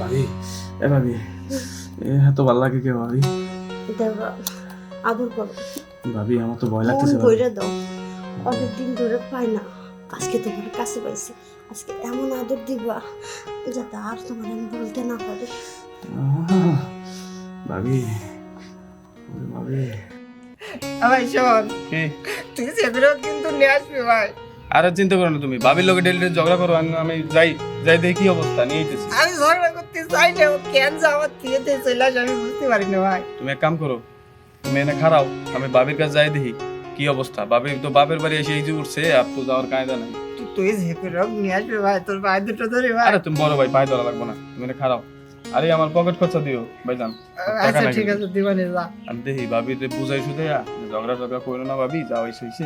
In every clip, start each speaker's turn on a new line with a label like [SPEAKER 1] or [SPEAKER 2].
[SPEAKER 1] ভাবি। এ ভাবি এ এত ভালো লাগে কে ভাবি?
[SPEAKER 2] আদর করো।
[SPEAKER 1] ভাবি আমার তো ভয়
[SPEAKER 2] মন
[SPEAKER 1] লাগতেছে ভাবি।
[SPEAKER 2] ভরে দাও। অনেকদিন ধরে পাই না আজকে তোমার কাছে পাইছি। আজকে এমন আদর দিবা যাতে আর তোমার আমি বলতে না পারি।
[SPEAKER 1] ভাবি ভাবি।
[SPEAKER 3] ভাই শোন তুই সেগুলো কিন্তু নিয়ে আসবি ভাই।
[SPEAKER 1] আরে চিন্তা করো না তুমি ভাবির লোকে ডেলি ডেলি ঝগড়া করো আমি যাই। যাই দেখি কি অবস্থা নিয়ে আইতেছি।
[SPEAKER 3] আমি ঝগড়া করতে চাই না ও কেন যে আমার থিয়েতে চলে আসে আমি বুঝতে পারি না ভাই।
[SPEAKER 1] তুমি এক কাম করো তুমি এনে খারাও আমি বাবির কাছে যাই দেখি কি অবস্থা। বাবির তো বাপের বাড়ি এসে এই যে উঠছে আর তো যাওয়ার কায়দা নাই।
[SPEAKER 3] তুই- তুই সেগুলো নিয়ে আসবি ভাই তোর ভাই দুটো ধরে ভাই।
[SPEAKER 1] আরে তুমি বড় ভাই পায়ে ধরা লাগবো না তুমি এনে খারাও আরে আমার পকেট খরচা দিও ভাইজান
[SPEAKER 3] আচ্ছা ঠিক আছে দিবানি যা।
[SPEAKER 1] আমি দেখি ভাবি রে বুঝাই শুধু ঝগড়া ঝগড়া করো না ভাবি যাও এসে হইছে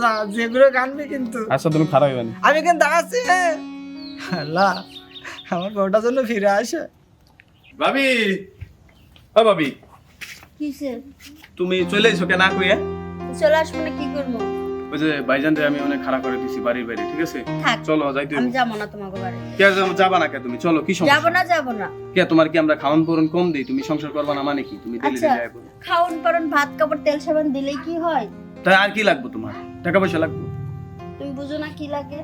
[SPEAKER 1] হ্যাঁ
[SPEAKER 3] যেগুলো গানবি কিন্তু।
[SPEAKER 1] আচ্ছা তুমি খারাপ
[SPEAKER 3] আমি কিন্তু আছি হ্যাঁ। আল্লাহ আমার বউটার জন্য ফিরে আসে।
[SPEAKER 1] ভাবি ও ভাবি
[SPEAKER 2] কিসে?
[SPEAKER 1] তুমি চলে এসো কেন না কইয়া।
[SPEAKER 2] চলে আসব না কি করব?
[SPEAKER 1] ওই যে ভাইজান আমি অনেক খারাপ করে দিছি বাড়ির বাইরে ঠিক আছে? চলো যাইতে
[SPEAKER 2] আমি যাব না তোমাকে বাড়ি।
[SPEAKER 1] কে যাবা না কে তুমি? চলো কি
[SPEAKER 2] যাব
[SPEAKER 1] সমস্যা
[SPEAKER 2] না যাব না।
[SPEAKER 1] কে তোমার কি আমরা খাওয়ান পরন কম দিই? তুমি সংসার করবা না মানে কি? তুমি ডেলি
[SPEAKER 2] আচ্ছা। খাওন পারন ভাত কাপড় তেল সাবান দিলেই কি হয়?
[SPEAKER 1] তাই আর কি লাগবে তোমার? টাকা পয়সা লাগবে?
[SPEAKER 2] তুমি বুঝো না কি লাগে?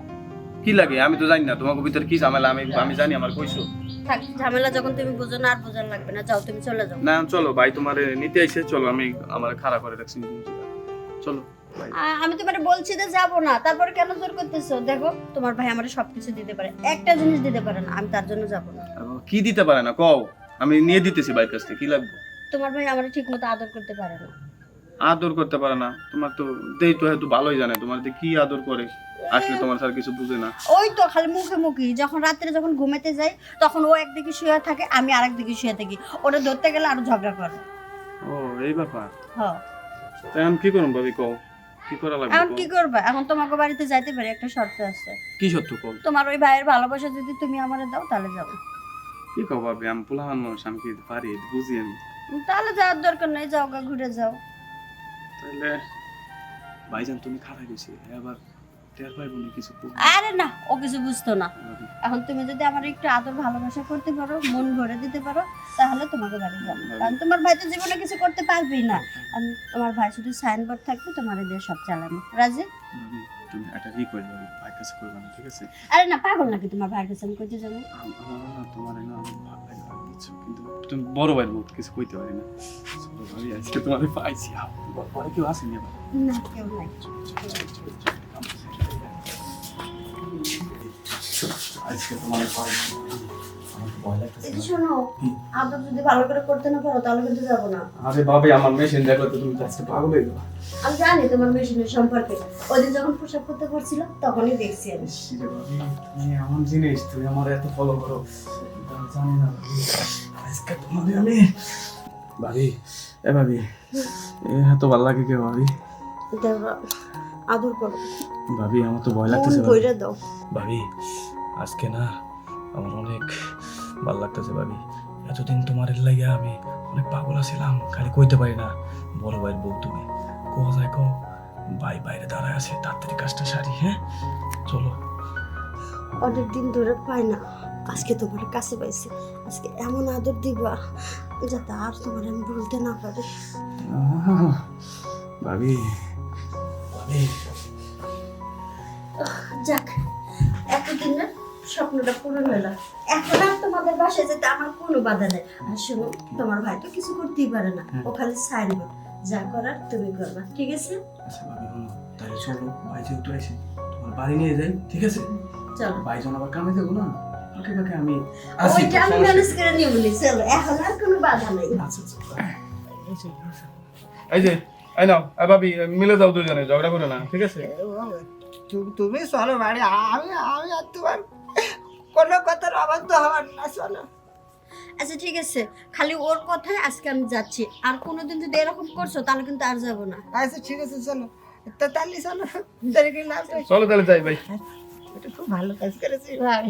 [SPEAKER 1] কি লাগে? আমি তো জানি না। তোমাকে ভিতরে কি ঝামেলা? আমি আমি জানি আমার কইছো।
[SPEAKER 2] থাক ঝামেলা যখন তুমি বুঝো না আর বোঝার লাগবে না। যাও তুমি চলে যাও।
[SPEAKER 1] না চলো ভাই তোমার নিতে আইছে চলো আমি আমার খারাপ করে রাখছি। চলো ভাই।
[SPEAKER 2] আমি তোমার বলছি যে যাব না। তারপরে কেন জোর করতেছো? দেখো তোমার ভাই আমার সবকিছু দিতে পারে। একটা জিনিস দিতে পারে না আমি তার জন্য যাব না।
[SPEAKER 1] কি দিতে পারে না? কও। আমি নিয়ে দিতেছি ভাইয়ের কাছ থেকে কি লাগবে?
[SPEAKER 2] তোমার ভাই আমার ঠিক মতো আদর করতে পারে না।
[SPEAKER 1] আদর করতে পারে না। তোমার তো দেই তো হয়তো ভালোই জানে। তোমার কি আদর করে? আসলে তোমার স্যার কিছু বুঝে না।
[SPEAKER 2] ওই তো খালি মুখে মুখে। যখন রাত্রে যখন ঘুমাতে যাই তখন ও একদিকে শুয়ে থাকে আমি আরেক দিকে শুয়ে থাকি। ওটা ধরতে গেলে আরও ঝগড়া করে।
[SPEAKER 1] ও এই ব্যাপার?
[SPEAKER 2] হ্যাঁ
[SPEAKER 1] তাই আমি কি করুন ভাবি কও? কি করা লাগবে
[SPEAKER 2] এখন কি করবে? এখন তোমাকে বাড়িতে যাইতে পারি একটা শর্ত আছে।
[SPEAKER 1] কি সত্য কও?
[SPEAKER 2] তোমার ওই ভাইয়ের ভালোবাসা যদি তুমি আমারে দাও তাহলে যাব।
[SPEAKER 1] কি কও ভাবি? আমি পোলাহান মানুষ আমি কি পারি? বুঝি আমি।
[SPEAKER 2] তাহলে যাওয়ার দরকার নেই যাও গা ঘুরে যাও।
[SPEAKER 1] তাহলে ভাইজান তুমি খারাপ গেছি এবার টের পাইব না কিছু
[SPEAKER 2] আরে না ও কিছু বুঝতো না। এখন তুমি যদি আমার একটু আদর ভালোবাসা করতে পারো মন ভরে দিতে পারো তাহলে তোমাকে বাড়ি যাব। কারণ তোমার ভাই তো জীবনে কিছু করতে পারবেই না। তোমার ভাই শুধু সাইনবোর্ড থাকবে তোমার দিয়ে সব চালানো রাজি?
[SPEAKER 1] তুমি একটা ই করে ভাবি কাছে করবে না ঠিক আছে?
[SPEAKER 2] আরে না পাগল নাকি তোমার ভাইয়ের কাছে আমি কইতে যাব?
[SPEAKER 1] না তোমার না ভাবি বুঝছ কিন্তু তুমি বড় ভাইয়ের মতো কিছু কইতে পারি না। ভাবি আজকে তোমার পাইছি। পরে কেউ আসেনি
[SPEAKER 2] না কেউ নাই।
[SPEAKER 1] আজকে তোমার
[SPEAKER 2] শোনো আদর যদি ভালো করে করতে না পারো তাহলে কিন্তু যাব না।
[SPEAKER 1] আরে ভাবি আমার মেশিন দেখলে তো তুমি আজকে পাগল হয়ে
[SPEAKER 2] আমি জানি তোমার মেশিনের সম্পর্কে। ওদিন যখন পোশাক করতে পারছিল তখনই দেখছি আমি।
[SPEAKER 1] তুমি এমন জিনিস তুমি আমার এত ফলো করো জানি না আজকে তোমাদের আমি ভাবি এ ভাবি এ এত ভালো লাগে কে ভাবি?
[SPEAKER 2] আদর করো।
[SPEAKER 1] ভাবি আমার তো ভয় লাগতেছে ভাবি।
[SPEAKER 2] দাও।
[SPEAKER 1] ভাবি আজকে না আমার অনেক ভালো লাগতেছে ভাবি। এতদিন তোমার লাগে আমি অনেক পাগল আছিলাম খালি কইতে পারি না। বড় ভাইয়ের বউ তুমি। কো যায় কো ভাই বাইরে দাঁড়ায় আছে তাড়াতাড়ি কাজটা সারি হ্যাঁ? চলো।
[SPEAKER 2] অনেক দিন ধরে পাই না আজকে তোমার কাছে পাইছি। আজকে এমন আদর দিবা যাতে আর তোমার আমি বলতে না পারি।
[SPEAKER 1] ভাবি ভাবি।
[SPEAKER 2] যাক এতদিনের স্বপ্নটা পূরণ হলো। এখন আর তোমাদের বাসায় যেতে আমার কোনো বাধা নেই। আর শোনো তোমার ভাই তো কিছু করতেই পারে না। ও খালি যা করার তুমি করবা ঠিক আছে?
[SPEAKER 1] আচ্ছা তাহলে চলো ভাই যেহেতু আছে তোমার বাড়ি নিয়ে যাই ঠিক আছে?
[SPEAKER 2] চলো।
[SPEAKER 1] ভাইজন আবার কামে যাব না? ফাঁকে ফাঁকে আমি আসি
[SPEAKER 2] ওইটা আমি ম্যানেজ করে নিয়ে বলি চলো এখন আর কোনো বাধা নেই।
[SPEAKER 1] আচ্ছা আচ্ছা এই যে এই নাও ভাবি মিলে যাও দুজনে ঝগড়া করে না ঠিক আছে?
[SPEAKER 3] তুমি চলো বাড়ি আমি আমি আর তোমার কোনো কথার তো হওয়ার না চলো।
[SPEAKER 2] আচ্ছা ঠিক আছে। খালি ওর কথায় আজকে আমি যাচ্ছি। আর কোনোদিন যদি এরকম করছ তাহলে কিন্তু আর যাব না।
[SPEAKER 3] আচ্ছা ঠিক আছে চলো। তো তাহলে চলো।
[SPEAKER 1] চলো তাহলে যাই ভাই
[SPEAKER 3] এটা খুব ভালো কাজ করেছি ভাই।